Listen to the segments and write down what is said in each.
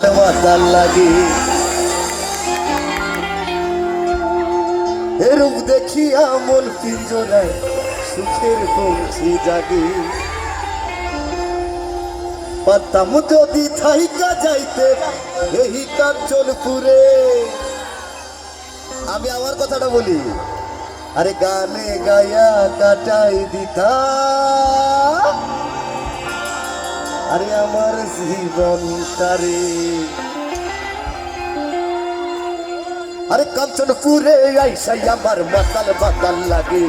মাতাল লাগে এরূপ দেখিয়া মন পিঞ্জরায় সুখের পৌঁছে জাগে। পারতাম যদি থাইকা যাইতে এই কাঞ্চনপুরে। আমি আমার কথাটা বলি। আরে গানে গায়া কাটাই দিতা। আরে আমার জীবন তারে। আরে কাঞ্চনপুরে আইসাই আমার মাতাল মাতাল লাগে।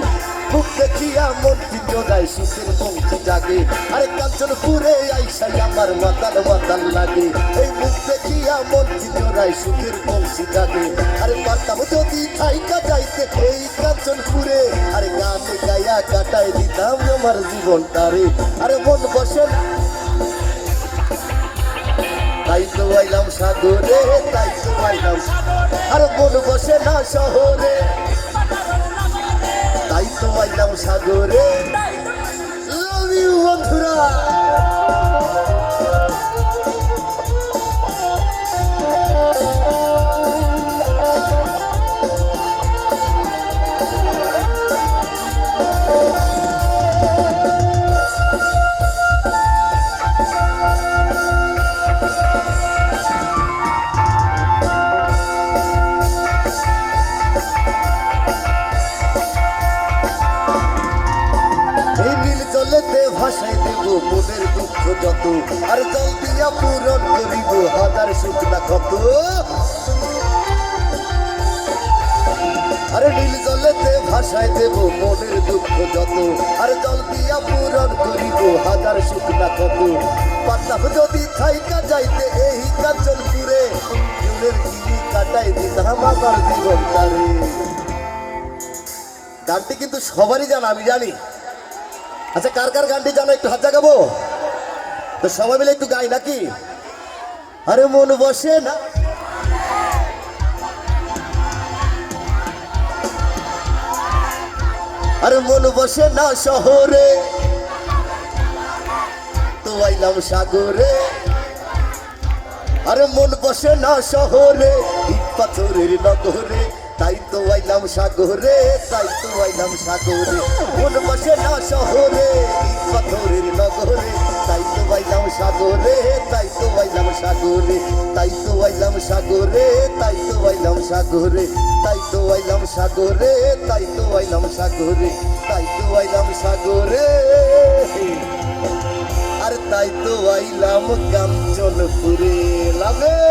মুখ দেখিয়া মন পিঞ্জরায় সুখের পৌঁছে জাগে। আরে কাঞ্চনপুরে আইসাই আমার মাতাল মাতাল লাগে। এই মুখ দেখিয়া মন পিঞ্জরায় সুখের পৌঁছে জাগে। আরে পারতাম যদি থাইকা যাইতে এই কাঞ্চনপুরে। আরে গানে গায়া কাটাই দিতাম আমার জীবন তারে। আরে মন বসে না। আইলাম সাগরে তাই তো আইলাম আর মন বসে না শহরে তাই তো আইলাম সাগরে। মনের দুঃখ যত, আর জল পূরণ করিব হাজার সুখ না কত আরে নীল জলেতে ভাসাই দেব মনের দুঃখ যত, আর জল দিয়া পূরণ করিব হাজার সুখ না কত পাতাম যদি থাইকা যাইতে এই কাঞ্চনপুরে ফুলের গিরি কাটাই দিতাম আমার জীবন তারে গানটি কিন্তু সবারই জানা, আমি জানি। আচ্ছা কার কার গানটি জানো? একটু হাত জাগাবো? তো সবাই মিলে একটু গাই নাকি? আরে মন বসে না। আরে মন বসে না শহরে। তো আইলাম সাগরে। আরে মন বসে না শহরে পাথরের নগরে। তাই তো আইলাম সাগরে তাই তো আইলাম সাগরে মন বসে না শহরে পাথরের নগরে তাই তো আইলাম সাগরে তাই তো আইলাম সাগরে তাই তো আইলাম সাগরে তাই তো আইলাম সাগরে তাই তো আইলাম সাগরে তাই তো আইলাম সাগরে তাই তো আইলাম সাগরে আর তাই তো আইলাম কাঞ্চনপুরে লাভে